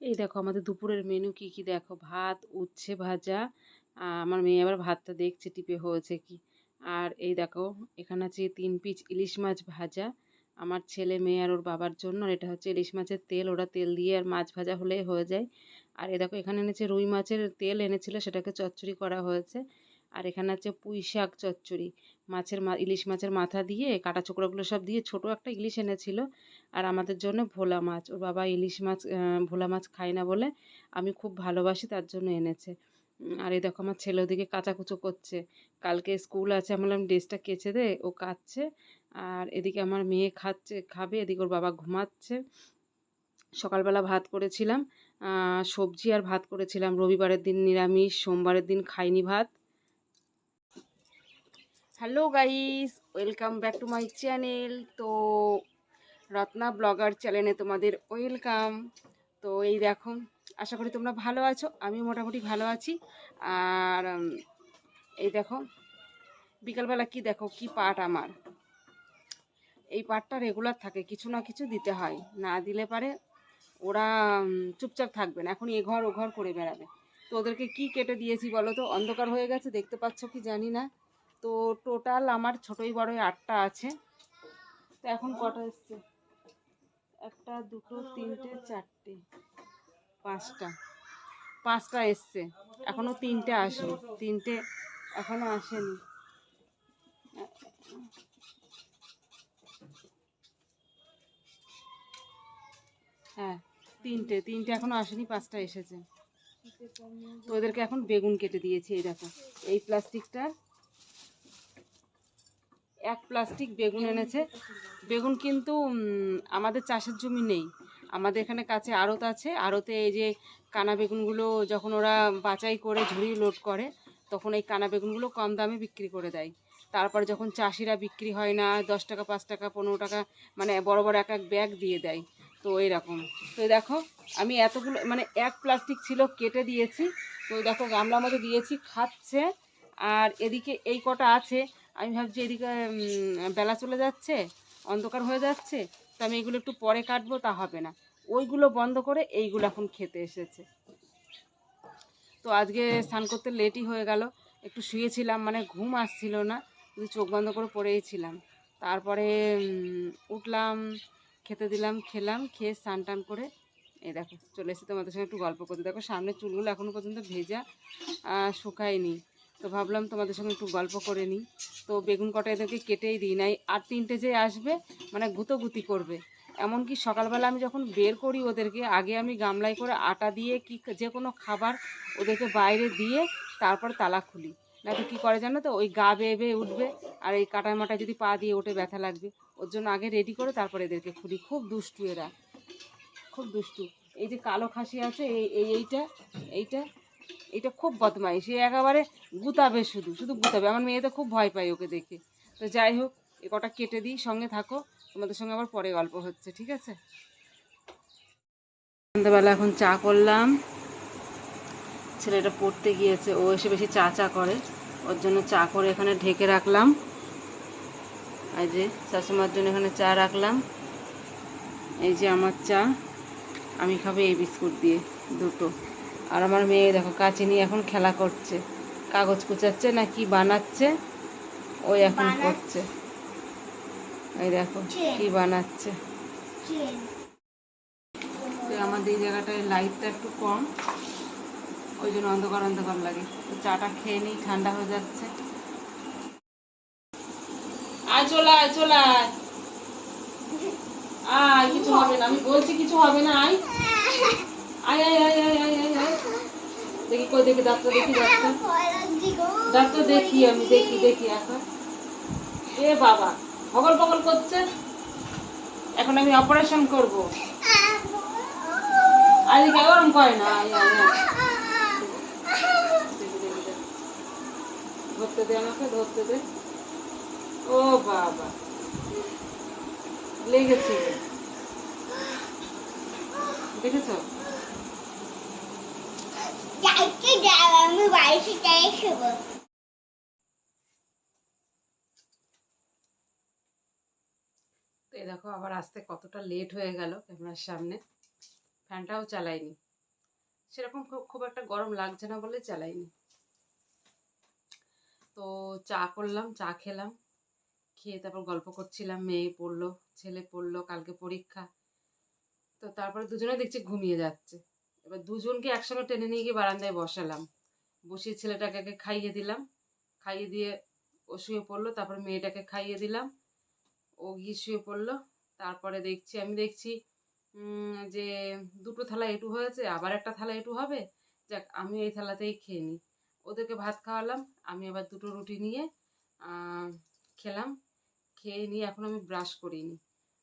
এই দেখো আমাদের দুপুরের মেনু কি কি? দেখো ভাত, উচ্ছে ভাজা আমার মেয়ে আবার ভাতটা দেখছে, টিপে হয়েছে কি? আর এই দেখো, এখানে আছে তিন পিস ইলিশ মাছ ভাজা। আমার ছেলে মেয়ে আর ওর বাবার জন্য এটা হচ্ছে ইলিশ মাছের তেল, ওরা তেল দিয়ে আর মাছ ভাজা হলেই হয়ে যায়। আর এই দেখো, এখানে এনেছে রুই মাছের তেল এনেছিল, সেটাকে চচ্চড়ি করা হয়েছে। আর এখানে আছে পুঁই শাক চচ্চড়ি। মাছের মা, ইলিশ মাছের মাথা দিয়ে, কাটা চোকড়াগুলো সব দিয়ে ছোট একটা ইলিশ এনেছিল। আর আমাদের জন্য ভোলা মাছ। ওর বাবা ইলিশ মাছ ভোলা মাছ খায় না বলে আমি খুব ভালোবাসি, তার জন্য এনেছে। আর এই দেখো আমার ছেলে ওদিকে কাচাকুচো করছে। কালকে স্কুল আছে, আমি বললাম, ড্রেসটা কেচে দে, ও কাচ্ছে আর এদিকে আমার মেয়ে খাচ্ছে, খাবে, এদিকে ওর বাবা ঘুমাচ্ছে। সকালবেলা ভাত করেছিলাম সবজি আর ভাত করেছিলাম। রবিবারের দিন নিরামিষ, সোমবারের দিন খাইনি ভাত। Hello guys welcome back to my channel তো, রত্না ব্লগার চ্যানেলে তোমাদের ওয়েলকাম তো, এই দেখো, আশা করি তোমরা ভালো আছো। আমি মোটামুটি ভালো আছি। আর এই দেখো, বিকালবেলা কি দেখো, কি পাট আমার? এই পাটটা রেগুলার থাকে, কিছু না কিছু দিতে হয়। না দিলে পারে ওরা চুপচাপ থাকবে না। এখন এ ঘর ও ঘর করে বেড়াবে। তো ওদেরকে কি কেটে দিয়েছি বলো তো? অন্ধকার হয়ে গেছে, দেখতে পাচ্ছ কি জানি না। তো টোটাল আমার ছোটোই বড়োই আটটা আছে। তো এখন কটা এসছে? একটা, দুটো, তিনটে, চারটে, পাঁচটা। পাঁচটা এসছে। এখনও তিনটে আসবে তিনটে এখনও আসেনি। হ্যাঁ তিনটে। তিনটে এখনও আসেনি, পাঁচটা এসেছে। তো ওদেরকে এখন বেগুন কেটে দিয়েছি, এই দেখো। এই প্লাস্টিকটা এক প্লাস্টিক বেগুন এনেছে। বেগুন কিন্তু আমাদের চাষের জমি নেই। আমাদের এখানে কাছে আড়ত আছে। আড়তে এই যে কানা বেগুনগুলো যখন ওরা বাছাই করে ঝুড়ি লোড করে, তখন এই কানা বেগুনগুলো কম দামে বিক্রি করে দেয়। তারপর যখন চাষিরা বিক্রি হয় না, দশ টাকা, পাঁচ টাকা, পনেরো টাকা মানে বড় বড় এক এক ব্যাগ দিয়ে দেয়। তো এরকম। তো দেখো, আমি এতগুলো মানে এক প্লাস্টিক ছিল, কেটে দিয়েছি। তো দেখো গামলার মধ্যে দিয়েছি, খাচ্ছে। আর এদিকে এই কটা আছে আমি ভাবছি এদিকে বেলা চলে যাচ্ছে, অন্ধকার হয়ে যাচ্ছে, তো আমি এগুলো একটু পরে কাটবো, তা হবে না। ওইগুলো বন্ধ করে এইগুলো এখন খেতে এসেছে। তো আজকে স্নান করতে লেটই হয়ে গেল। একটু শুয়েছিলাম মানে ঘুম আসছিল না শুধু চোখ বন্ধ করে পড়েই ছিলাম। তারপরে উঠলাম, খেতে দিলাম, খেলাম, খেয়ে স্নান টান করে, এই দেখো, চলে এসে তোমাদের সঙ্গে একটু গল্প করতে। দেখো সামনে চুলগুলো এখনও পর্যন্ত ভেজা শুকায়নি। তো ভাবলাম তোমাদের সঙ্গে একটু গল্প করে নিই। তো বেগুন কটা এদেরকে কেটেই দিই নাই। আর তিনটে যে আসবে মানে গুতোগুতি করবে। এমনকি সকালবেলা আমি যখন বের করি ওদেরকে, আগে আমি গামলায় করে আটা দিয়ে কি যে কোনো খাবার ওদেরকে বাইরে দিয়ে তারপর তালা খুলি। না তো কী করে জানো তো, ওই গা বেয়ে বেয়ে উঠবে আর এই কাটায় মাটায় যদি পা দিয়ে ওঠে ব্যথা লাগবে। ওর জন্য আগে রেডি করে তারপর এদেরকে খুলি। খুব দুষ্টু এরা। খুব দুষ্টু। এই যে কালো খাসি আছে, এই এই এইটা এইটা এইটা খুব বদমাইশ সে একেবারে গুতাবে শুধু শুধু গুতাবে। আমার মেয়ে তো খুব ভয় পায় ওকে দেখে। তো যাই হোক, এ কটা কেটে দিই, সঙ্গে থাকো। তোমাদের সঙ্গে আবার পরে গল্প হচ্ছে, ঠিক আছে? সন্ধ্যাবেলা এখন চা করলাম। ছেলেটা পড়তে গিয়েছে, ও এসে বেশি চা চা করে। ওর জন্য চা করে এখানে ঢেকে রাখলাম। এই যে, শাশুমার জন্য এখানে চা রাখলাম। এই যে আমার চা। আমি খাব এই বিস্কুট দিয়ে, দুটো। আর আমার মেয়ে দেখো কাছে নিয়ে এখন খেলা করছে। কাগজ কুচাচ্ছে না কি বানাচ্ছে? ওই এখন করছে। এই দেখো কি বানাচ্ছে। তো আমাদের এই জায়গাটায় লাইটটা একটু কম। ওই জন্য অন্ধকার অন্ধকার লাগে। তো চাটা খেয়ে নিই ঠান্ডা হয়ে যাচ্ছে। আয় চলে আয় চলে আয়। আয় কিছু হবে না। আমি বলছি কিছু হবে না আয়। আয় আয় আয় আয় আয় আয় দেখি কই, দেখি ডাক্তার দেখি ডাক্তার। ডাক্তার দেখি আমি, দেখি দেখি এখন। এ বাবা, হগল পগল করছে। এখন আমি অপারেশন করব। আজ গরম করে না, আয় আয়। ধরতে দে আমাকে, ধরতে দে। ও বাবা। লেগেছে। দেখেছ? আমি দেখো আবার আসতে কতটা লেট হয়ে গেল ক্যামেরার সামনে। ফ্যানটাও চালাইনি। সেরকম খুব একটা গরম লাগছে না বলে চালাইনি। তো চা করলাম, চা খেলাম। খেয়ে তারপর গল্প করছিলাম, মেয়ে পড়ল, ছেলে পড়ল, কালকে পরীক্ষা। তো তারপরে দুজনে দেখছি ঘুমিয়ে যাচ্ছে। এবার দুজনকে একসঙ্গে টেনে নিয়ে গিয়ে বারান্দায় বসালাম। বসিয়ে ছেলেটাকে খাইয়ে দিলাম। খাইয়ে দিয়ে ও শুয়ে পড়ল, তারপর মেয়েটাকে খাইয়ে দিলাম। ও গিয়ে শুয়ে পড়ল। তারপরে দেখছি, আমি দেখছি যে দুটো থালা এটু হয়েছে, আবার একটা থালা এটু হবে। যাক, আমি এই থালাতেই খেয়ে নিই। ওদেরকে ভাত খাওয়ালাম, আমি আবার দুটো রুটি নিয়ে খেলাম। খেয়ে নিয়ে এখন আমি ব্রাশ করিনি।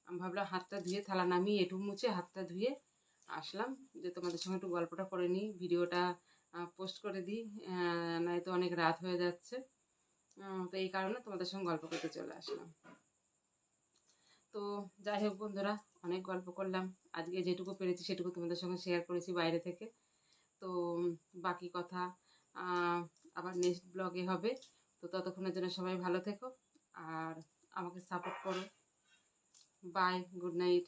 আমি ভাবলাম হাতটা ধুয়ে থালা নামিয়ে এটু মুছে হাতটা ধুয়ে আসলাম যে তোমাদের সঙ্গে একটু গল্পটা করে নিই, ভিডিওটা পোস্ট করে দিই নয়তো অনেক রাত হয়ে যাচ্ছে। তো এই কারণে তোমাদের সঙ্গে গল্প করতে চলে আসলাম। তো যাই হোক বন্ধুরা, অনেক গল্প করলাম। আজকে যেটুকু পেরেছি সেটুকু তোমাদের সঙ্গে শেয়ার করেছি বাইরে থেকে। তো বাকি কথা আবার নেক্সট ব্লগে হবে। তো ততক্ষণের জন্য সবাই ভালো থেকো আর আমাকে সাপোর্ট করো। Bye good night